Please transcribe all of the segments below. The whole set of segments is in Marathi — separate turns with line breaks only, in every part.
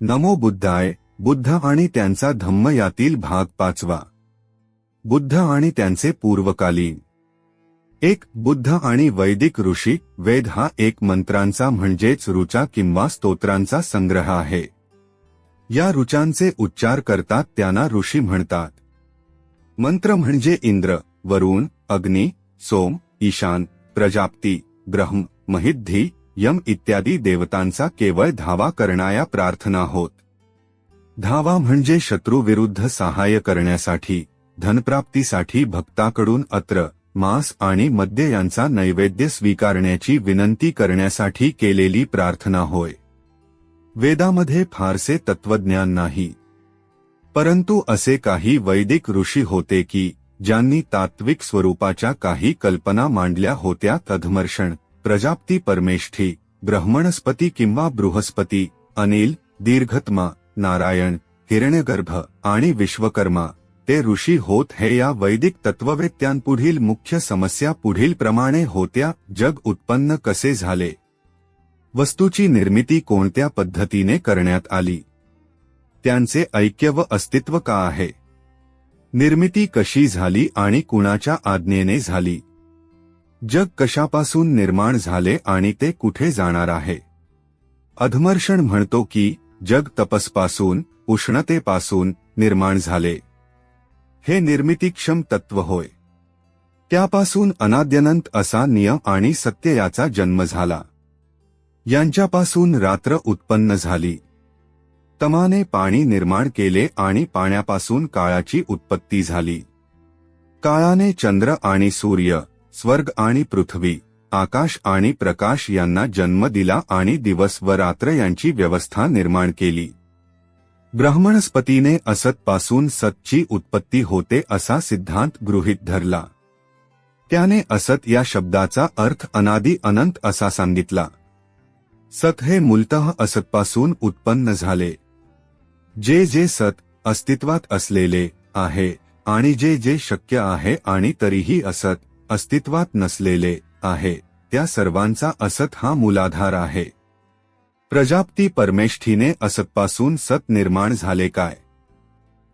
नमो बुद्धाय बुद्ध आणि त्यांचा धम्म यातील भाग पाचवा. बुद्ध आणि त्यांचे पूर्वकालीन. एक बुद्ध आणि वैदिक ऋषी वेद हा एक मंत्रांचा म्हणजेच ऋचा किंवा स्तोत्रांचा संग्रह आहे. या ऋचांचे उच्चार करतात त्यांना ऋषी म्हणतात. मंत्र म्हणजे इंद्र वरुण अग्नी सोम ईशान प्रजाप्ती ब्रह्म महिद्धी यम इत्यादी देवतांचा केवळ धावा करणाया प्रार्थना होत. धावा म्हणजे शत्रूविरुद्ध सहाय्य करण्यासाठी धनप्राप्तीसाठी भक्ताकडून अत्र मांस आणि मद्य यांचा नैवेद्य स्वीकारण्याची विनंती करण्यासाठी केलेली प्रार्थना होय. वेदामध्ये फारसे तत्वज्ञान नाही. परंतु असे काही वैदिक ऋषी होते की ज्यांनी तात्विक स्वरूपाच्या काही कल्पना मांडल्या होत्या तधमर्षण प्रजाप्ती परमेष्ठी ब्रह्मणस्पती किंवा बृहस्पती अनिल दीर्घत्मा नारायण हिरण्यगर्भ आणि विश्वकर्मा ते ऋषी होत हे या वैदिक तत्ववेत्यांपुढील मुख्य समस्या पुढील प्रमाणे होत्या जग उत्पन्न कसे झाले? वस्तूची निर्मिती कोणत्या पद्धतीने करण्यात आली? त्यांचे ऐक्य व अस्तित्व का आहे? निर्मिती कशी झाली आणि कुणाच्या आज्ञेने झाली? जग कशापासून निर्माण झाले आणि ते कुठे जाणार आहे? अधमर्षण म्हणतो की जग तपसपासून उष्णतेपासून निर्माण झाले. हे निर्मितीक्षम तत्व होय. त्यापासून अनाद्यनंत असा नियम आणि सत्य याचा जन्म झाला. यांच्यापासून रात्र उत्पन्न झाली. तमाने पाणी निर्माण केले आणि पाण्यापासून काळाची उत्पत्ती झाली. काळाने चंद्र आणि सूर्य स्वर्ग आणि पृथ्वी आकाश आणि प्रकाश यांना जन्म दिला आणि दिवस व रात्र यांची व्यवस्था निर्माण केली. ब्राह्मणस्पतीने असतपासून सतची उत्पत्ती होते असा सिद्धांत गृहीत धरला. त्याने असत या शब्दाचा अर्थ अनादी अनंत असा सांगितला. सत हे मूलतः असतपासून उत्पन्न झाले. जे जे सत अस्तित्वात असलेले आहे आणि जे जे शक्य आहे आणि तरीही असत अस्तित्वात नसलेले आहे. त्या सर्वांचा असत हा मूलाधार आहे. प्रजाप्ती परमेष्ठीने असतपासून सत निर्माण झाले काय?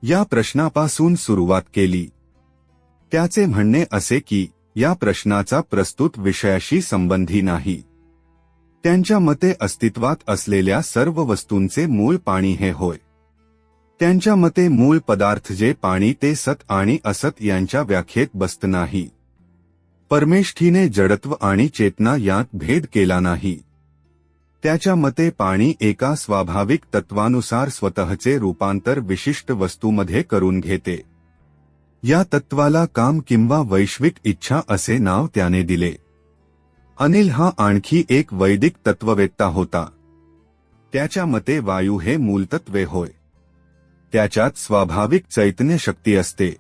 या प्रश्नापासून सुरुवात केली. त्याचे म्हणणे असे की या प्रश्नाचा प्रस्तुत विषयाशी संबंधी नाही. त्यांच्या मते अस्तित्वात असलेल्या सर्व वस्तूंचे मूळ पाणी हे होय. त्यांच्या मते मूळ पदार्थ जे पाणी ते सत आणि असत यांच्या व्याख्येत बसत नाही. परमेष्ठीने जडत्व आणि चेतना यात भेद केला नाही. त्याच्या मते पाणी एका स्वाभाविक तत्वानुसार स्वतःचे रूपांतर विशिष्ट वस्तूमध्ये करून घेते. या तत्वाला काम किंवा वैश्विक इच्छा असे नाव त्याने दिले. अनिल हा आणखी एक वैदिक तत्ववेत्ता होता. त्याच्या मते वायू हे मूलतत्वे होय. त्याच्यात स्वाभाविक चैतन्य शक्ती असते.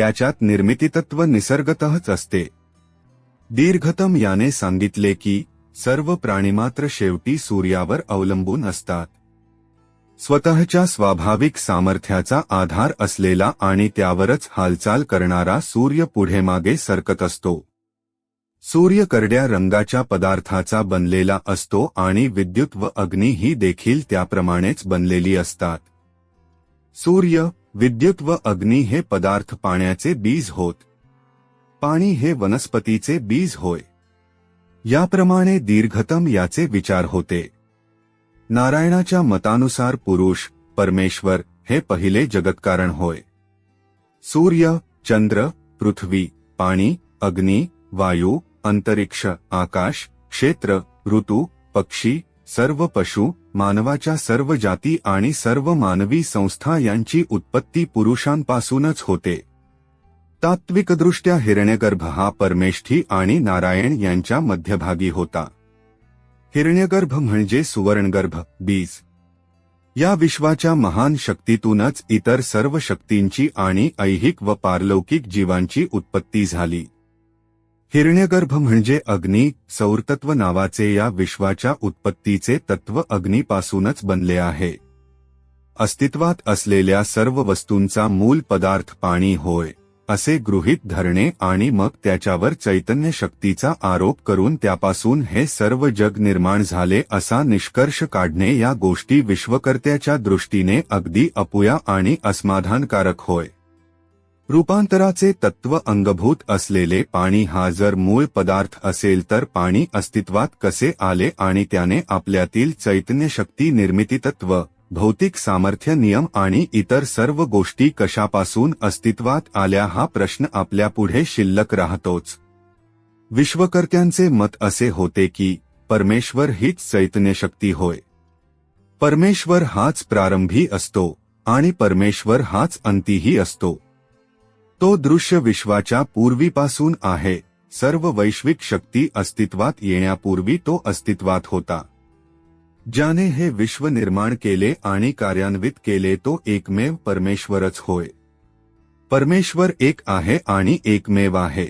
त्याच्यात निर्मितीतत्व निसर्गतःच असते. दीर्घतम याने सांगितले की सर्व प्राणीमात्र शेवटी सूर्यावर अवलंबून असतात. स्वतःच्या स्वाभाविक सामर्थ्याचा आधार असलेला आणि त्यावरच हालचाल करणारा सूर्य पुढे मागे सरकत असतो. सूर्य करड्या रंगाच्या पदार्थाचा बनलेला असतो आणि विद्युत व अग्नी ही देखील त्याप्रमाणेच बनलेली असतात. सूर्य विद्युत व अग्नी हे पदार्थ पाण्याचे बीज होत. पाणी हे वनस्पतीचे बीज होय. याप्रमाणे दीर्घतम याचे विचार होते. नारायणाच्या मतानुसार पुरुष परमेश्वर हे पहिले जगत्कारण होय. सूर्य चंद्र पृथ्वी पाणी अग्नी वायू अंतरिक्ष आकाश क्षेत्र ऋतू पक्षी सर्व पशु मानवाच्या सर्व जाती आणि सर्व मानवी संस्था यांची उत्पत्ती पुरुषांपासूनच होते. तात्विकदृष्ट्या हिरण्यगर्भ हा परमेष्ठी आणि नारायण यांच्या मध्यभागी होता. हिरण्यगर्भ म्हणजे सुवर्णगर्भ बीज. या विश्वाच्या महान शक्तीतूनच इतर सर्व शक्तींची आणि ऐहिक व पारलौकिक जीवांची उत्पत्ती झाली. हिरण्यगर्भ म्हणजे अग्नी सौरतत्व नावाचे या विश्वाच्या उत्पत्तीचे तत्व अग्नीपासूनच बनले आहे. अस्तित्वात असलेल्या सर्व वस्तूंचा मूल पदार्थ पाणी होय असे गृहीत धरणे आणि मग त्याच्यावर चैतन्य शक्तीचा आरोप करून त्यापासून हे सर्व जग निर्माण झाले असा निष्कर्ष काढणे या गोष्टी विश्वकर्त्याच्या दृष्टीने अगदी अपुया आणि असमाधानकारक होय. रूपांतराचे तत्व अंगभूत असलेले पाणी हा जर मूळ पदार्थ असेल तर पाणी अस्तित्वात कसे आले आणि त्याने आपल्यातील चैतन्य शक्ती निर्मिती तत्व भौतिक सामर्थ्य नियम आणि इतर सर्व गोष्टी कशापासून अस्तित्वात आल्या हा प्रश्न आपल्यापुढे शिल्लक राहतोच. विश्वकर्त्यांचे मत असे होते की परमेश्वर हीच चैतन्य शक्ती होय. परमेश्वर हाच प्रारंभी असतो आणि परमेश्वर हाच अंतीही असतो. तो दृश्य विश्वाच्या पूर्वीपासून आहे. सर्व वैश्विक शक्ती अस्तित्वात येण्यापूर्वी तो अस्तित्वात होता. ज्याने हे विश्व निर्माण केले आणि कार्यान्वित केले तो एकमेव परमेश्वरच होय. परमेश्वर एक आहे आणि एकमेव आहे.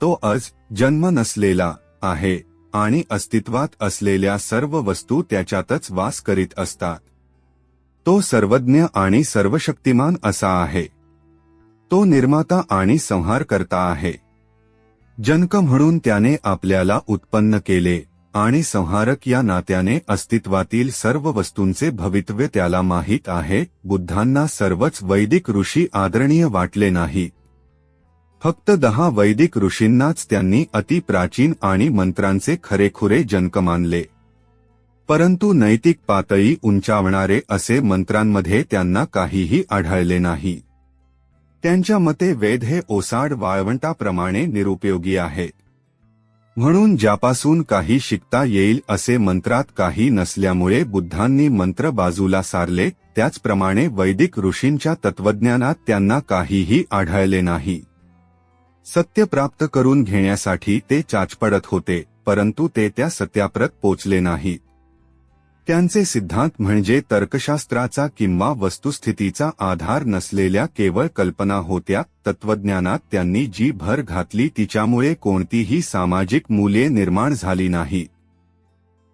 तो अज जन्म नसलेला आहे आणि अस्तित्वात असलेल्या सर्व वस्तू त्याच्यातच वास करीत असतात. तो सर्वज्ञ आणि सर्वशक्तिमान असा आहे. तो निर्माता आणि संहार करता आहे. जनक म्हणून त्याने आपल्याला उत्पन्न केले आणि संहारक या नात्याने अस्तित्वातील सर्व वस्तूंचे भवितव्य त्याला माहीत आहे. बुद्धांना सर्वच वैदिक ऋषी आदरणीय वाटले नाही. फक्त दहा वैदिक ऋषींनाच त्यांनी अतिप्राचीन आणि मंत्रांचे खरेखुरे जनक मानले. परंतु नैतिक पातळी उंचावणारे असे मंत्रांमध्ये त्यांना काहीही आढळले नाही. त्यांच्या मते वेद हे ओसाड वाळवंटाप्रमाणे निरुपयोगी आहे म्हणून ज्यापासून काही शिकता येईल असे मंत्रात काही नसल्यामुळे बुद्धांनी मंत्र बाजूला सारले त्याचप्रमाणे वैदिक ऋषींच्या तत्वज्ञानात त्यांना काहीही आढळले नाही. सत्य प्राप्त करून घेण्यासाठी ते चाचपडत होते परंतु ते त्या सत्याप्रत पोचले नाहीत. त्यांचे सिद्धांत म्हणजे तर्कशास्त्राचा किंवा वस्तुस्थितीचा आधार नसलेल्या केवळ कल्पना होत्या तत्वज्ञानात त्यांनी जी भर घातली तिच्यामुळे कोणतीही सामाजिक मूल्ये निर्माण झाली नाही.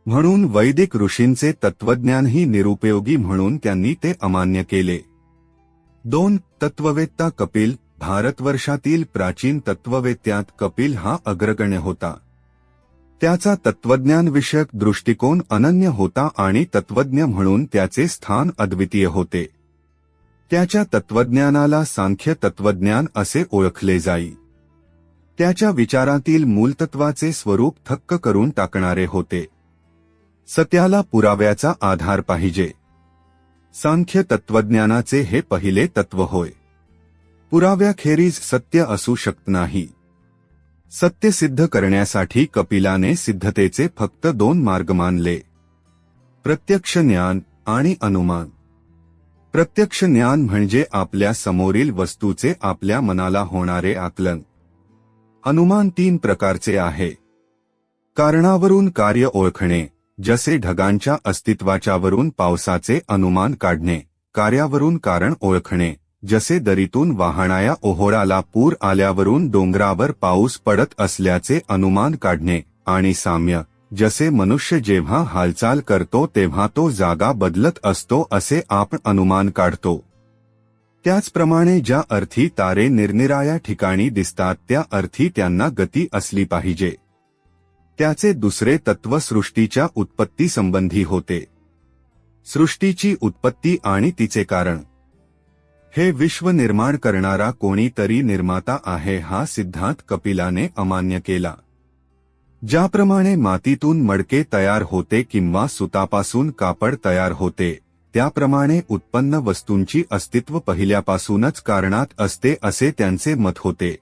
म्हणून वैदिक ऋषींचे तत्वज्ञानही निरुपयोगी म्हणून त्यांनी ते अमान्य केले. दोन तत्ववेत्ता कपिल भारतवर्षातील प्राचीन तत्ववेत्यात कपिल हा अग्रगण्य होता. त्याचा तत्वज्ञान विषयक दृष्टिकोन अनन्य होता आणि तत्वज्ञ म्हणून त्याचे स्थान अद्वितीय होते. त्याच्या तत्वज्ञानाला सांख्य तत्वज्ञान असे ओळखले जाई. त्याच्या विचारातील मूलतत्वाचे स्वरूप थक्क करून टाकणारे होते. सत्याला पुराव्याचा आधार पाहिजे. सांख्य तत्वज्ञानाचे हे पहिले तत्व होय. पुराव्याखेरीज सत्य असू शकत नाही. सत्य सिद्ध करण्यासाठी कपिलाने सिद्धतेचे फक्त दोन मार्ग मानले. प्रत्यक्ष ज्ञान आणि अनुमान. प्रत्यक्ष ज्ञान म्हणजे आपल्या समोरील वस्तूचे आपल्या मनाला होणारे आकलन. अनुमान तीन प्रकारचे आहे. कारणावरून कार्य ओळखणे जसे ढगांच्या अस्तित्वाच्यावरून पावसाचे अनुमान काढणे कार्यावरून कारण ओळखणे जसे दरीतून वाहणाया ओहोराला पूर आल्यावरून डोंगरावर पाऊस पडत असल्याचे अनुमान काढणे आणि साम्य जसे मनुष्य जेव्हा हालचाल करतो तेव्हा तो जागा बदलत असतो असे आपण अनुमान काढतो. त्याचप्रमाणे ज्या अर्थी तारे निरनिराया ठिकाणी दिसतात त्या अर्थी त्यांना गती असली पाहिजे. त्याचे दुसरे तत्व सृष्टीच्या उत्पत्तीसंबंधी होते. सृष्टीची उत्पत्ती आणि तिचे कारण. हे विश्व निर्माण करणारा कोणीतरी निर्माता आहे हा सिद्धांत कपिलाने अमान्य केला. ज्याप्रमाणे मातीतून मडके तयार होते किंवा सुतापासून कापड तयार होते, त्याप्रमाणे उत्पन्न वस्तूंची अस्तित्व पहिल्यापासूनच कारणात असते असे त्यांचे मत होते.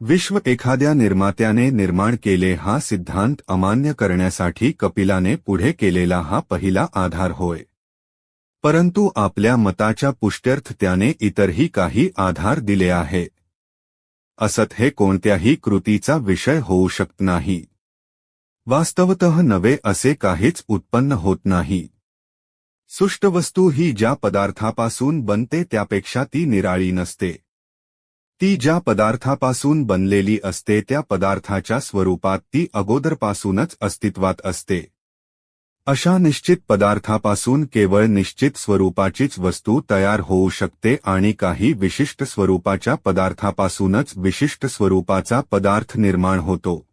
विश्व एखाद्या निर्मात्याने निर्माण केले हा सिद्धांत अमान्य करण्यासाठी कपिलाने पुढे केलेला हा पहिला आधार होय. परंतु आपल्या मताच्या पुष्ट्यर्थ त्याने इतरही काही आधार दिले आहे. असत हे कोणत्याही कृतीचा विषय होऊ शकत नाही. वास्तवत नवे असे काहीच उत्पन्न होत नाही. सुष्ट वस्तू ही ज्या पदार्थापासून बनते त्यापेक्षा ती निराळी नसते. ती ज्या पदार्थापासून बनलेली असते त्या पदार्थाच्या स्वरूपात ती अगोदरपासूनच अस्तित्वात असते. अशा निश्चित पदार्थापासून केवळ निश्चित स्वरूपाचीच वस्तू तयार होऊ शकते आणि काही विशिष्ट स्वरूपाच्या पदार्थापासूनच विशिष्ट स्वरूपाचा पदार्थ निर्माण होतो.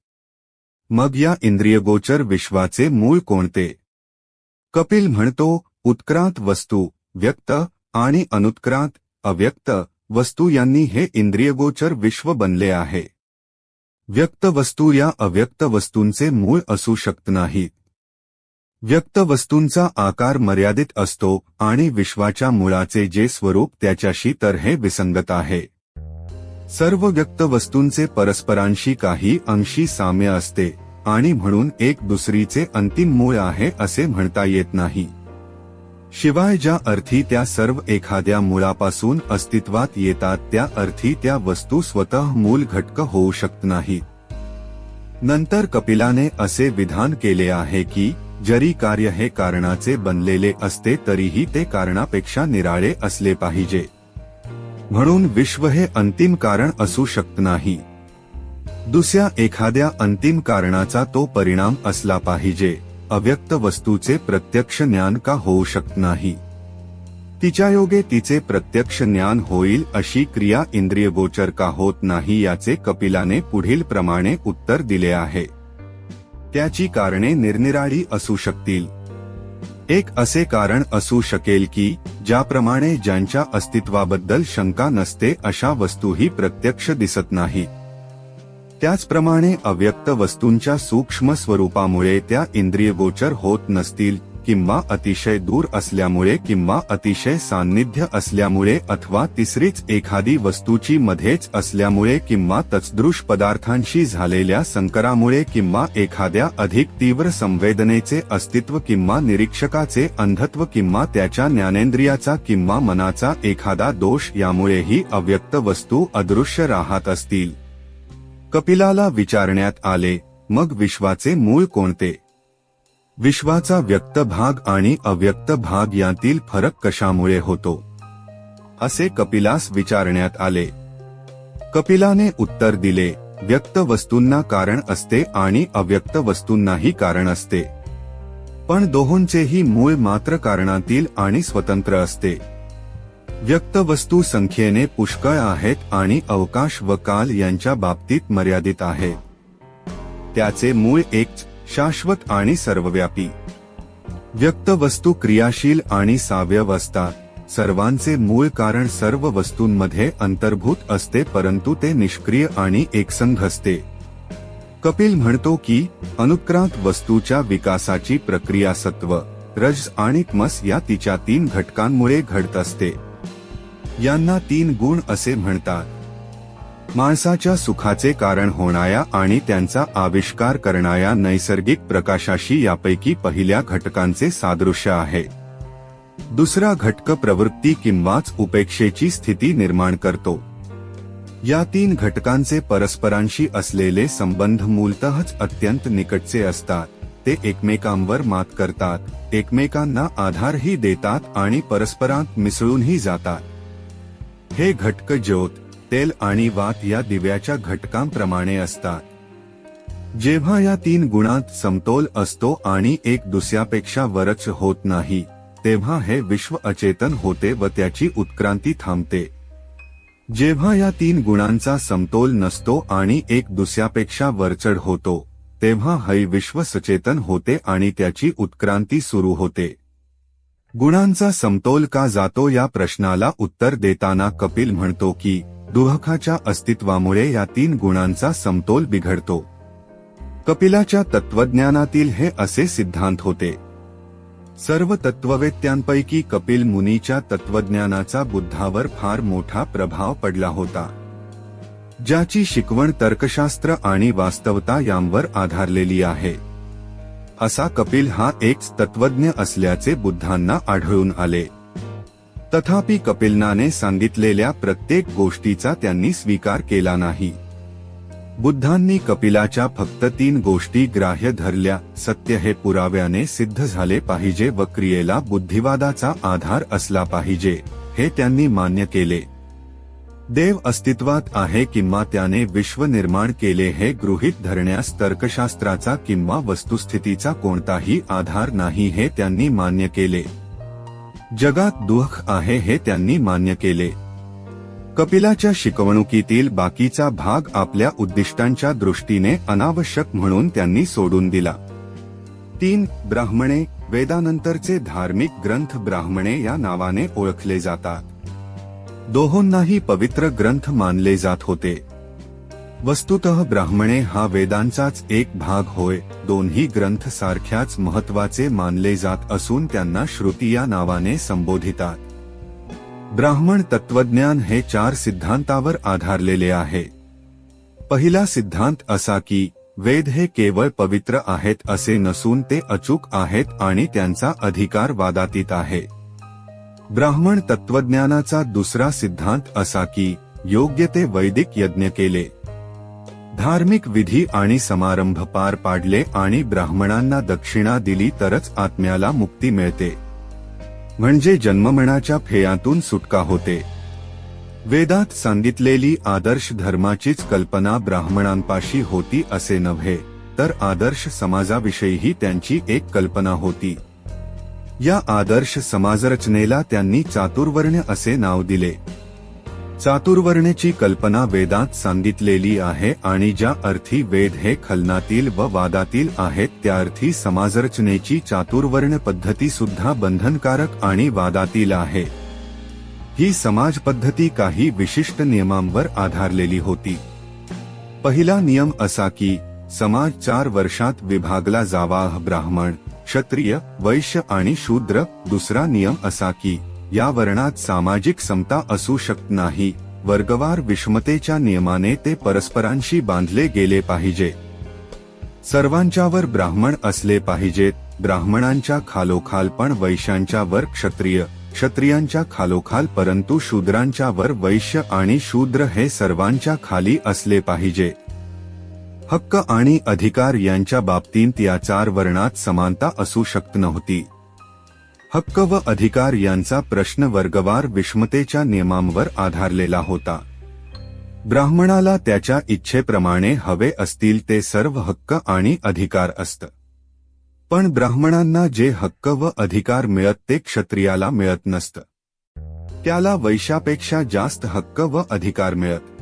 मग या इंद्रियगोचर विश्वाचे मूळ कोणते? कपिल म्हणतो उत्क्रांत वस्तू व्यक्त आणि अनुत्क्रांत अव्यक्त वस्तू यांनी हे इंद्रियगोचर विश्व बनले आहे. व्यक्त वस्तू या अव्यक्त वस्तूंचे मूळ असू शकत नाहीत. व्यक्त वस्तूंचा आकार मर्यादित असतो आणि विश्वाच्या मुळाचे जे स्वरूप त्याच्याशी तर हे विसंगत आहे. सर्व व्यक्त वस्तूंचे परस्परांशी काही अंशी साम्य असते आणि म्हणून एक दुसरीचे अंतिम मूळ आहे असे म्हणता येत नाही. शिवाय ज्या अर्थी त्या सर्व एखाद्या मुळापासून अस्तित्वात येतात त्या अर्थी त्या वस्तू स्वतः मूल घटक होऊ शकत नाहीत. नंतर कपिलाने असे विधान केले आहे की जरी कार्य हे कारणाचे बनलेले असते तरीही ते कारणापेक्षा निराळे असले पाहिजे. म्हणून विश्व हे अंतिम कारण असू शकत नाही. दुसऱ्या एखाद्या अंतिम कारणाचा तो परिणाम असला पाहिजे. अव्यक्त वस्तूचे प्रत्यक्ष ज्ञान का होऊ शकत नाही? तिच्या योगे तिचे प्रत्यक्ष ज्ञान होईल अशी क्रिया इंद्रियगोचर का होत नाही याचे कपिलाने पुढील प्रमाणे उत्तर दिले आहे. त्याची कारणे निरनिराळी असू शकतील. एक असे कारण असू शकेल की ज्याप्रमाणे ज्यांच्या अस्तित्वाबद्दल शंका नसते अशा वस्तूही प्रत्यक्ष दिसत नाही. त्याचप्रमाणे अव्यक्त वस्तूंच्या सूक्ष्म स्वरूपामुळे त्या इंद्रियगोचर होत नसतील किंवा अतिशय दूर असल्यामुळे किंवा अतिशय सान्निध्य असल्यामुळे अथवा तिसरीच एखादी वस्तूची मध्येच असल्यामुळे किंवा तत्सदृश पदार्थांशी झालेल्या संकरामुळे किंवा एखाद्या अधिक तीव्र संवेदनेचे अस्तित्व किंवा निरीक्षकाचे अंधत्व किंवा त्याच्या ज्ञानेंद्रियाचा किंवा मनाचा एखादा दोष यामुळेही अव्यक्त वस्तू अदृश्य राहत असतील. कपिलाला विचारण्यात आले मग विश्वाचे मूळ कोणते? विश्वाचा व्यक्त भाग आणि अव्यक्त भाग यांतील फरक कशामुळे होतो? असे कपिलास विचारण्यात आले. कपिलाने उत्तर दिले व्यक्त वस्तूंना कारण असते आणि अव्यक्त वस्तूंनाही कारण असते. पण दोहोंचेही मूळ मात्र कारणातील आणि स्वतंत्र असते. व्यक्त वस्तू संख्येने पुष्कळ आहेत आणि अवकाश व काल यांच्या बाबतीत मर्यादित आहे. त्याचे मूळ एक शाश्वत आणि सर्वव्यापी. व्यक्त वस्तू क्रियाशील आणि सावयव असतात सर्वांचे मूळ कारण सर्व वस्तूंमध्ये अंतर्भूत असते परंतु ते निष्क्रिय आणि एकसंघ असते. कपिल म्हणतो की अनुक्रांत वस्तूच्या विकासाची प्रक्रिया सत्व रज आणि तमस या तिच्या तीन घटकांमुळे घडत असते. यांना तीन गुण असे म्हणतात. माणसाच्या सुखाचे कारण होणाऱ्या आणि त्यांचा आविष्कार करणाऱ्या नैसर्गिक प्रकाशाशी यापैकी पहिल्या घटकांचे सादृश्य आहे. दुसरा घटक प्रवृत्ती किंवाच उपेक्षेची स्थिती निर्माण करतो. या तीन घटकांचे परस्परांशी असलेले संबंध मूलतःच अत्यंत निकटचे असतात. ते एकमेकांवर मात करतात एकमेकांना आधारही देतात आणि परस्परांत मिसळूनही जातात. हे घटक ज्योत तेल आणि वात या दिव्याच्या घटकांप्रमाणे असतात. जेव्हा या तीन गुणांत समतोल असतो आणि एक दुसऱ्यापेक्षा वरच होत नाही तेव्हा हे विश्व अचेतन होते व त्याची उत्क्रांती थांबते. जेव्हा या तीन गुणांचा समतोल नसतो आणि एक दुसऱ्यापेक्षा वरचढ होतो तेव्हा हई विश्व सचेतन होते आणि त्याची उत्क्रांती सुरू होते. गुणांचा समतोल का जातो या प्रश्नाला उत्तर देताना कपिल म्हणतो की दुहकाच्या अस्तित्वामुळे या तीन गुणांचा समतोल बिघडतो. कपिलाच्या तत्वज्ञानातील हे असे सिद्धांत होते. सर्व तत्ववेत्यांपैकी कपिल मुनीच्या तत्वज्ञानाचा बुद्धावर फार मोठा प्रभाव पडला होता. ज्याची शिकवण तर्कशास्त्र आणि वास्तवता यांवर आधारलेली आहे. असा कपिल हा एक तत्वज्ञ असल्याचे बुद्धांना आढळून आले. तथापि कपिलनाने सांगितलेल्या प्रत्येक गोष्टीचा त्यांनी स्वीकार केला नाही. बुद्धांनी कपिलाच्या फक्त तीन गोष्टी ग्राह्य धरल्या सत्य हे पुराव्याने सिद्ध झाले पाहिजे व क्रियेला बुद्धिवादाचा आधार असला पाहिजे हे त्यांनी मान्य केले. देव अस्तित्वात आहे किंवा त्याने विश्व निर्माण केले हे गृहीत धरण्यास तर्कशास्त्राचा किंवा वस्तुस्थितीचा कोणताही आधार नाही हे त्यांनी मान्य केले. जगात दुःख आहे हे त्यांनी मान्य केले. कपिलाच्या शिकवणुकीतील बाकीचा भाग आपल्या उद्दिष्टांच्या दृष्टीने अनावश्यक म्हणून त्यांनी सोडून दिला. तीन ब्राह्मणे वेदानंतरचे धार्मिक ग्रंथ ब्राह्मणे या नावाने ओळखले जातात. दोहोंनाही पवित्र ग्रंथ मानले जात होते. वस्तुतः ब्राह्मणे हा वेदांचाच एक भाग होय दोन्ही ग्रंथ सारख्याच महत्त्वाचे मानले जात असून त्यांना श्रुती या नावाने संबोधितात. ब्राह्मण तत्वज्ञान हे चार सिद्धांतावर आधारलेले आहे. पहिला सिद्धांत असा की वेद हे केवळ पवित्र आहेत असे नसून ते अचूक आहेत आणि त्यांचा अधिकार वादातीत आहे. ब्राह्मण तत्वज्ञानाचा दुसरा सिद्धांत असा की योग्य ते वैदिक यज्ञ केले. धार्मिक विधी आणि समारंभ पार पाडले आणि ब्राह्मणांना दक्षिणा दिली तरच आत्म्याला मुक्ती मिळते. म्हणजे जन्ममणाच्या फेयातून सुटका होते. वेदात सांगितलेली आदर्श धर्माचीच कल्पना ब्राह्मणांपाशी होती असे नव्हे तर आदर्श समाजाविषयीही त्यांची एक कल्पना होती. या आदर्श समाजरचनेला त्यांनी चातुर्वर्ण्य असे नाव दिले. चातुर्वर्णेची कल्पना वेदात सांगितलेली आहे आणि ज्या अर्थी वेद हे खलनातील व वादातील आहेत त्या अर्थी समाजरचनेची चातुर्वर्ण पद्धती सुद्धा बंधनकारक आणि वादातील आहे. ही समाज पद्धती काही विशिष्ट नियमांवर आधारलेली होती. पहिला नियम असा की समाज चार वर्षात विभागला जावा ब्राह्मण क्षत्रिय वैश्य आणि शूद्र. दुसरा नियम असा की या वर्णात सामाजिक समता असू शकत नाही. वर्गवार विषमतेच्या नियमाने ते परस्परांशी बांधले गेले पाहिजे. सर्वांच्यावर ब्राह्मण असले पाहिजेत ब्राह्मणांच्या खालोखाल पण वैश्यांच्या वर क्षत्रिय क्षत्रियांच्या खालोखाल परंतु शूद्रांच्या वर वैश्य आणि शूद्र हे सर्वांच्या खाली असले पाहिजे. हक्क आणि अधिकार यांच्या बाबतीत या चार वर्णात समानता असू शकत नव्हती. हक्क व अधिकार यांचा प्रश्न वर्गवार विषमतेच्या नियमांवर आधारलेला होता. ब्राह्मणाला त्याच्या इच्छेप्रमाणे हवे असतील ते सर्व हक्क आणि अधिकार असत. पण ब्राह्मणांना जे हक्क व अधिकार मिळत ते क्षत्रियाला मिळत नसत. त्याला वैशापेक्षा जास्त हक्क व अधिकार मिळत.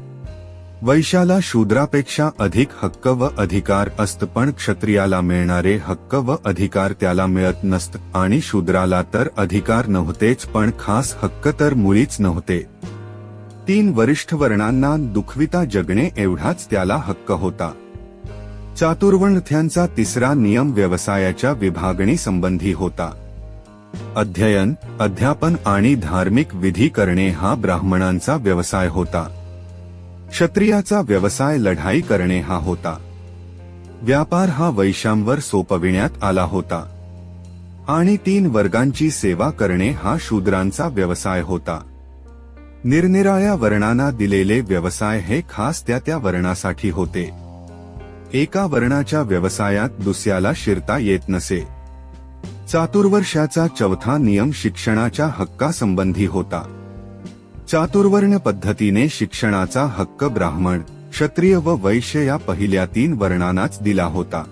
वैशाला शूद्रापेक्षा अधिक हक्क व अधिकार असत पण क्षत्रियाला मिळणारे हक्क व अधिकार त्याला मिळत नसत आणि शूद्राला तर अधिकार नव्हतेच पण खास हक्क तर मुळीच नव्हते. तीन वरिष्ठ वर्णांना दुखविता जगणे एवढाच त्याला हक्क होता. चातुर्वर्णथ्यांचा तिसरा नियम व्यवसायाच्या विभागणी संबंधी होता. अध्ययन अध्यापन आणि धार्मिक विधी करणे हा ब्राह्मणांचा व्यवसाय होता. क्षत्रियाचा व्यवसाय लढाई करणे हा होता. व्यापार हा वैशांवर सोपविण्यात आला होता. आणि तीन वर्गांची सेवा करणे हा शूद्रांचा व्यवसाय होता. निरनिराळ्या वर्णांना दिलेले व्यवसाय हे खास त्या त्या वर्णासाठी होते. एका वर्णाच्या व्यवसायात दुसऱ्याला शिरता येत नसे. चातुर्वर्षाचा चौथा नियम शिक्षणाच्या हक्कासंबंधी होता. चातुर्वर्ण पद्धतीने शिक्षणाचा हक्क ब्राह्मण क्षत्रिय व वैश्य या पहिल्या तीन वर्णांनाच दिला होता.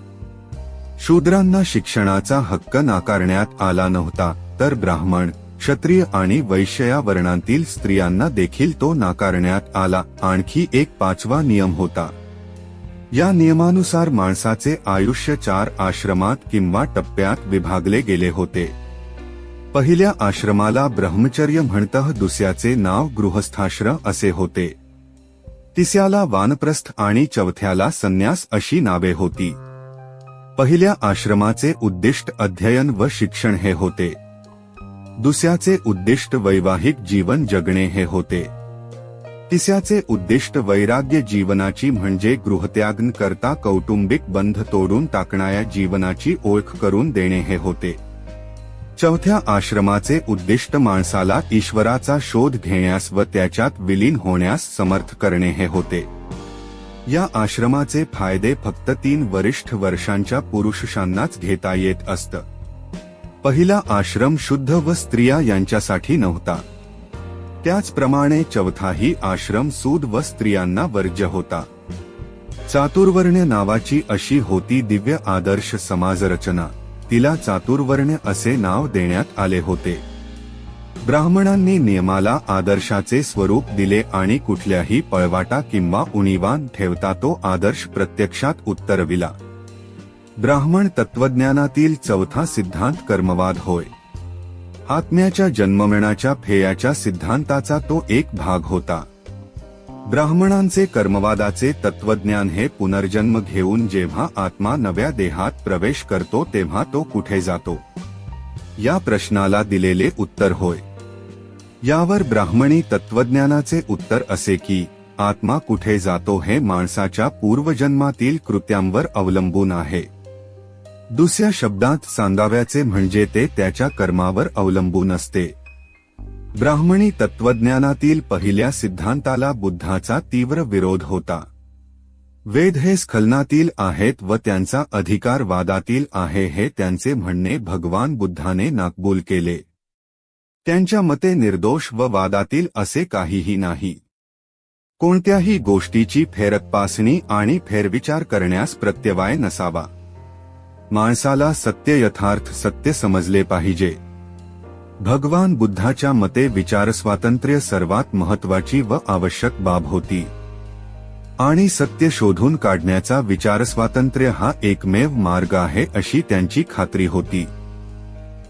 शूद्रांना शिक्षणाचा हक्क नाकारण्यात आला नव्हता तर ब्राह्मण क्षत्रिय आणि वैश्य या वर्णांतील स्त्रियांना देखील तो नाकारण्यात आला आणखी एक पाचवा नियम होता. या नियमानुसार माणसाचे आयुष्य चार आश्रमात किंवा टप्प्यात विभागले गेले होते. पहिल्या आश्रमाला ब्रह्मचर्य म्हणत दुसऱ्याचे नाव गृहस्थाश्रम असे होते. तिसऱ्याला वानप्रस्थ आणि चौथ्याला संन्यास अशी नावे होती. पहिल्या आश्रमाचे उद्दिष्ट अध्ययन व शिक्षण हे होते. दुसऱ्याचे उद्दिष्ट वैवाहिक जीवन जगणे हे होते. तिसऱ्याचे उद्दिष्ट वैराग्य जीवनाची म्हणजे गृहत्यागन करता कौटुंबिक बंध तोडून टाकणाऱ्या जीवनाची ओळख करून देणे हे होते. चौथ्या आश्रमाचे उद्दिष्ट माणसाला ईश्वराचा शोध घेण्यास व त्याच्यात विलीन होण्यास समर्थ करणे हे होते. या आश्रमाचे फायदे फक्त तीन वरिष्ठ वर्षांच्या पुरुषांनाच घेता येत असत. पहिला आश्रम शुद्ध व स्त्रिया यांच्यासाठी नव्हता. त्याचप्रमाणे चौथाही आश्रम सूद व स्त्रियांना वर्ज्य होता. चातुर्वर्ण्य नावाची अशी होती दिव्य आदर्श समाजरचना. तिला चातुर्वर्ण्य असे नाव देण्यात आले होते. ब्राह्मणांनी नियमाला आदर्शाचे स्वरूप दिले आणि कुठल्याही पळवाटा किंवा उणीवान ठेवता तो आदर्श प्रत्यक्षात उत्तरविला. ब्राह्मण तत्वज्ञानातील चौथा सिद्धांत कर्मवाद होय. आत्म्याच्या जन्ममेणाच्या फेयाच्या सिद्धांताचा तो एक भाग होता. ब्राह्मणांचे कर्मवादाचे तत्वज्ञान हे पुनर्जन्म घेऊन जेव्हा आत्मा नव्या देहात प्रवेश करतो तेव्हा तो कुठे जातो? या प्रश्नाला दिलेले उत्तर होय. यावर ब्राह्मणी तत्वज्ञानाचे उत्तर असे की आत्मा कुठे जातो हे माणसाच्या पूर्वजन्मातील कृत्यांवर अवलंबून आहे. दुसऱ्या शब्दात सांगाव्याचे म्हणजे ते त्याच्या कर्मावर अवलंबून असते. ब्राह्मणी तत्वज्ञानातील पहिल्या सिद्धांताला बुद्धाचा तीव्र विरोध होता. वेद हे स्खलनातील आहेत व त्यांचा अधिकार वादातील आहे हे त्यांचे म्हणणे भगवान बुद्धाने नाकबूल केले. त्यांच्या मते निर्दोष व वादातील असे काहीही नाही. कोणत्याही गोष्टीची फेरतपासणी आणि फेरविचार करण्यास प्रत्यवाय नसावा. माणसाला सत्य यथार्थ सत्य समजले पाहिजे. भगवान बुद्धाच्या मते विचार स्वातंत्र्य सर्वात महत्वाची व आवश्यक बाब होती. आणि सत्य शोधून काढण्याचा विचार स्वातंत्र्य हा एकमेव मार्ग आहे अशी त्यांची खात्री होती.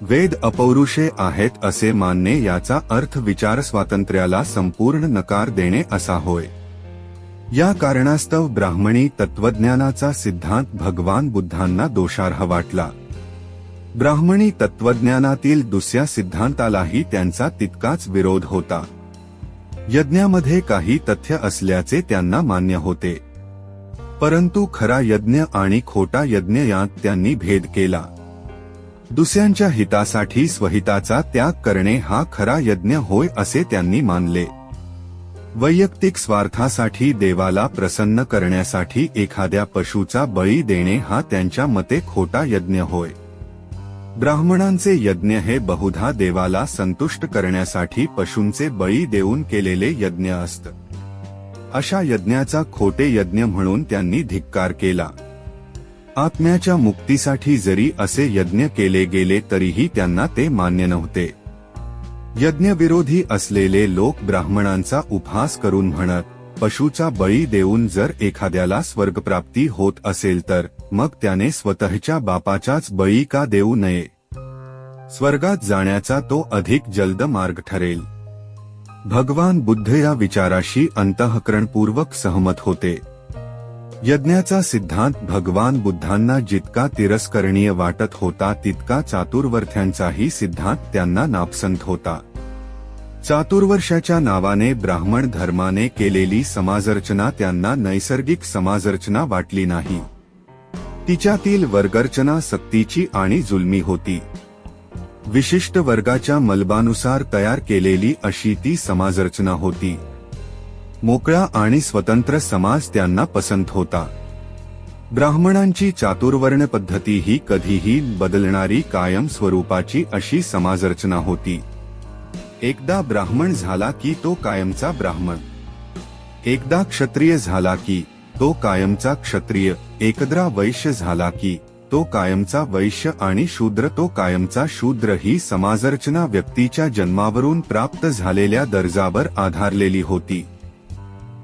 वेद अपौरुषे आहेत असे मानणे याचा अर्थ विचार स्वातंत्र्याला संपूर्ण नकार देणे असा होय. या कारणास्तव ब्राह्मणी तत्वज्ञानाचा सिद्धांत भगवान बुद्धांना दोषार्ह वाटला. ब्राह्मणी तत्वज्ञानातील दुसऱ्या सिद्धांतालाही त्यांचा तितकाच विरोध होता. यज्ञामध्ये काही तथ्य असल्याचे त्यांना मान्य होते. परंतु खरा यज्ञ आणि खोटा यज्ञ यात त्यांनी भेद केला. दुसऱ्यांच्या हितासाठी स्वहिताचा त्याग करणे हा खरा यज्ञ होय असे त्यांनी मानले. वैयक्तिक स्वार्थासाठी देवाला प्रसन्न करण्यासाठी एखाद्या पशुचा बळी देणे हा त्यांच्या मते खोटा यज्ञ होय. ब्राह्मणांचे यज्ञ हे बहुधा देवाला संतुष्ट करण्यासाठी पशूंचे बळी देऊन केलेले यज्ञ असत. अशा यज्ञाचा खोटे यज्ञ म्हणून त्यांनी धिक्कार केला. आत्म्याच्या मुक्तीसाठी जरी असे यज्ञ केले गेले तरीही त्यांना ते मान्य नव्हते. यज्ञविरोधी असलेले लोक ब्राह्मणांचा उपहास करून म्हणत पशूचा बळी देऊन जर एखाद्याला स्वर्गप्राप्ती होत असेल तर मग त्याने स्वतःच्या बापाच्याच बळी का देऊ नये? स्वर्गात जाण्याचा तो अधिक जलद मार्ग ठरेल. भगवान बुद्ध या विचाराशी अंतःकरणपूर्वक सहमत होते. यज्ञाचा सिद्धांत भगवान बुद्धांना जितका तिरस्करणीय वाटत होता तितका चातुर्वर्थ्यांचाही सिद्धांत त्यांना नापसंत होता. चातुर्वर्षाच्या नावाने ब्राह्मण धर्माने केलेली समाजरचना त्यांना नैसर्गिक समाजरचना वाटली नाही. तिच्यातील वर्गरचना सक्तीची आणि जुलमी होती. विशिष्ट वर्गाच्या मलबानुसार तयार केलेली अशी ती समाजरचना होती. मोकळा आणि स्वतंत्र समाज त्यांना पसंत होता. ब्राह्मणांची चातुर्वर्ण पद्धती ही कधीही बदलणारी कायम स्वरूपाची अशी समाजरचना होती. एकदा ब्राह्मण झाला की तो कायमचा ब्राह्मण. एकदा क्षत्रिय झाला की तो कायमचा क्षत्रिय एकद्रा वैश्य झाला की तो कायमचा वैश्य आणि शूद्र तो कायमचा शूद्र ही समाजरचना व्यक्तीच्या जन्मावरून प्राप्त झालेल्या दर्जावर आधारलेली होती.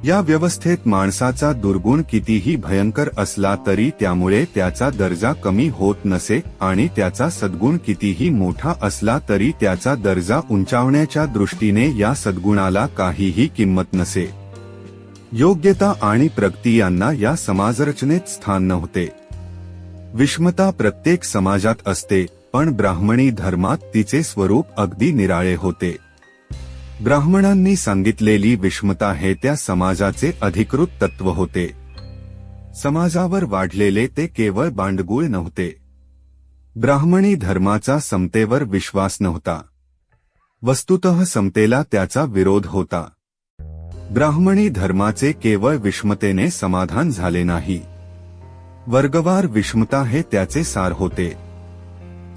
या व्यवस्थेत माणसाचा दुर्गुण कितीही भयंकर असला तरी त्यामुळे त्याचा दर्जा कमी होत नसे आणि त्याचा सद्गुण कितीही मोठा असला तरी त्याचा दर्जा उंचावण्याच्या दृष्टीने या सद्गुणाला काहीही किंमत नसे. योग्यता आणि प्रगती यांना या समाजरचनेत स्थान नव्हते. विषमता प्रत्येक समाजात असते पण ब्राह्मणी धर्मात तिचे स्वरूप अगदी निराळे होते. ब्राह्मणांनी सांगितलेली विषमता हे त्या समाजाचे अधिकृत तत्व होते. समाजावर वाढलेले ते केवळ बांडगुळ नव्हते. ब्राह्मणी धर्माचा समतेवर विश्वास नव्हता. वस्तुत समतेला त्याचा विरोध होता. ब्राह्मणी धर्माचे केवळ विषमतेने समाधान झाले नाही. वर्गवार विषमता हे त्याचे सार होते.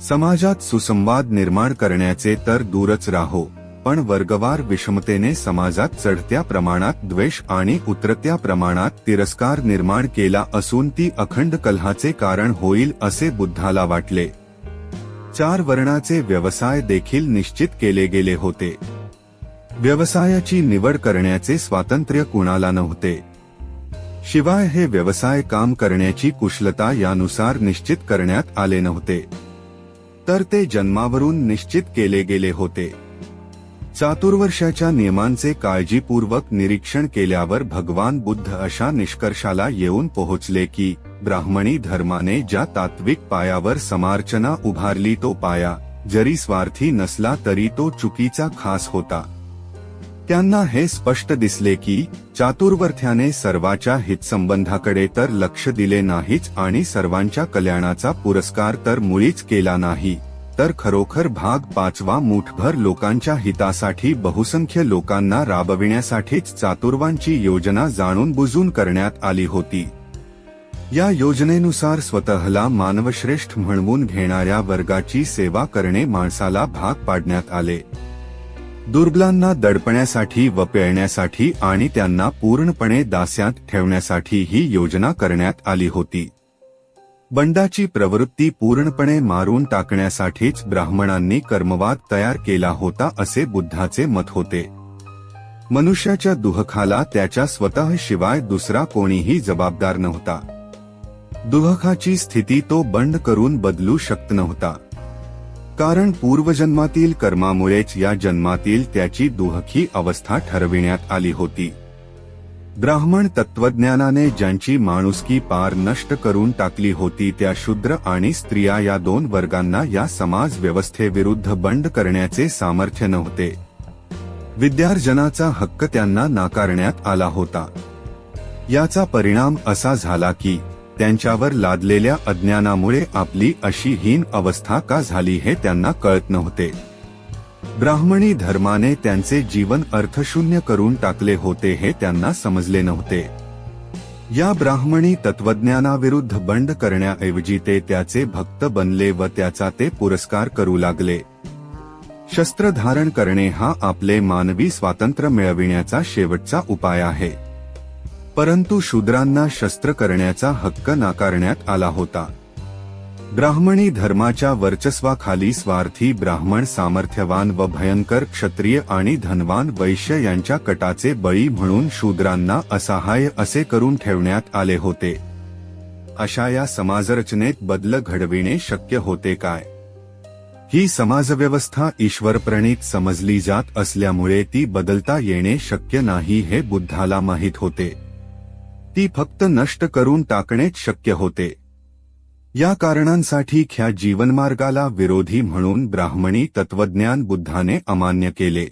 समाजात सुसंवाद निर्माण करण्याचे तर दूरच राहो पण वर्गवार विषमतेने समाजात चढत्या प्रमाणात द्वेष आणि उतरत्या प्रमाणात तिरस्कार निर्माण केला असून ती अखंड कलहाचे कारण होईल असे बुद्धाला वाटले. चार वर्णाचे व्यवसाय देखील निश्चित केले गेले होते. व्यवसायाची निवड करण्याचे स्वातंत्र्य कुणाला नव्हते? शिवाय हे व्यवसाय काम करण्याची कुशलता यानुसार निश्चित करण्यात आले नव्हते. तर ते जन्मावरून निश्चित केले गेले होते. चातुर्वर्षाच्या नियमांचे काळजीपूर्वक निरीक्षण केल्यावर भगवान बुद्ध अशा निष्कर्षाला येऊन पोहोचले की ब्राह्मणी धर्माने ज्या तात्विक पायावर समार्चना उभारली तो पाया जरी स्वार्थी नसला तरी तो चुकीचा खास होता. त्यांना हे स्पष्ट दिसले की चातुर्वर्थ्याने सर्वाच्या हितसंबंधाकडे तर लक्ष दिले नाहीच आणि सर्वांच्या कल्याणाचा पुरस्कार तर मुळीच केला नाही. तर खरोखर भाग पाचवा मुठभर लोकांच्या हितासाठी बहुसंख्य लोकांना राबविण्यासाठीच चातुर्वांची योजना जाणून बुजून करण्यात आली होती. या योजनेनुसार स्वतःला मानवश्रेष्ठ म्हणवून घेणाऱ्या वर्गाची सेवा करणे माणसाला भाग पाडण्यात आले. दुर्बलांना दडपण्यासाठी व पेळण्यासाठी आणि त्यांना पूर्णपणे दास्यात ठेवण्यासाठी ही योजना करण्यात आली होती. बंडाची प्रवृत्ती पूर्णपणे मारून टाकण्यासाठीच ब्राह्मणांनी कर्मवाद तयार केला होता असे बुद्धाचे मत होते. मनुष्याच्या दुहखाला त्याच्या स्वतःशिवाय दुसरा कोणीही जबाबदार नव्हता. दुहखाची स्थिती तो बंड करून बदलू शकत नव्हता. कारण पूर्वजन्मातील कर्मामुळेच या जन्मातील त्याची दुहखी अवस्था ठरविण्यात आली होती. ब्राह्मण तत्वज्ञानाने ज्यांची माणुसकी पार नष्ट करून टाकली होती त्या शूद्र आणि स्त्रिया या दोन वर्गांना या समाज व्यवस्थेविरुद्ध बंड करण्याचे सामर्थ्य नव्हते. विद्यार्जनाचा हक्क त्यांना नाकारण्यात आला होता. याचा परिणाम असा झाला की त्यांच्यावर लादलेल्या अज्ञानामुळे आपली अशी हीन अवस्था का झाली हे त्यांना कळत नव्हते. ब्राह्मणी धर्माने त्यांचे जीवन अर्थशून्य करून टाकले होते हे त्यांना समजले नव्हते. या ब्राह्मणी तत्वज्ञानाविरुद्ध बंड करण्याऐवजी ते त्याचे भक्त बनले व त्याचा ते पुरस्कार करू लागले. शस्त्र धारण करणे हा आपले मानवी स्वातंत्र्य मिळविण्याचा शेवटचा उपाय आहे. परंतु शूद्रांना शस्त्र करण्याचा हक्क नाकारण्यात आला होता. ब्राह्मणी धर्माच्या वर्चस्वाखाली स्वार्थी ब्राह्मण सामर्थ्यवान व भयंकर क्षत्रिय आणि धनवान वैश्य यांच्या कटाचे बळी म्हणून शूद्रांना असहाय्य असे करून ठेवण्यात आले होते. अशा या समाजरचनेत बदल घडविणे शक्य होते काय? ही समाजव्यवस्था ईश्वरप्रणीत समजली जात असल्यामुळे ती बदलता येणे शक्य नाही हे बुद्धाला माहीत होते. ती फक्त नष्ट करून टाकणेच शक्य होते. या कारणांसाठी ख्या जीवनमार्गाला विरोधी म्हणून ब्राह्मणी तत्वज्ञान बुद्धाने अमान्य केले.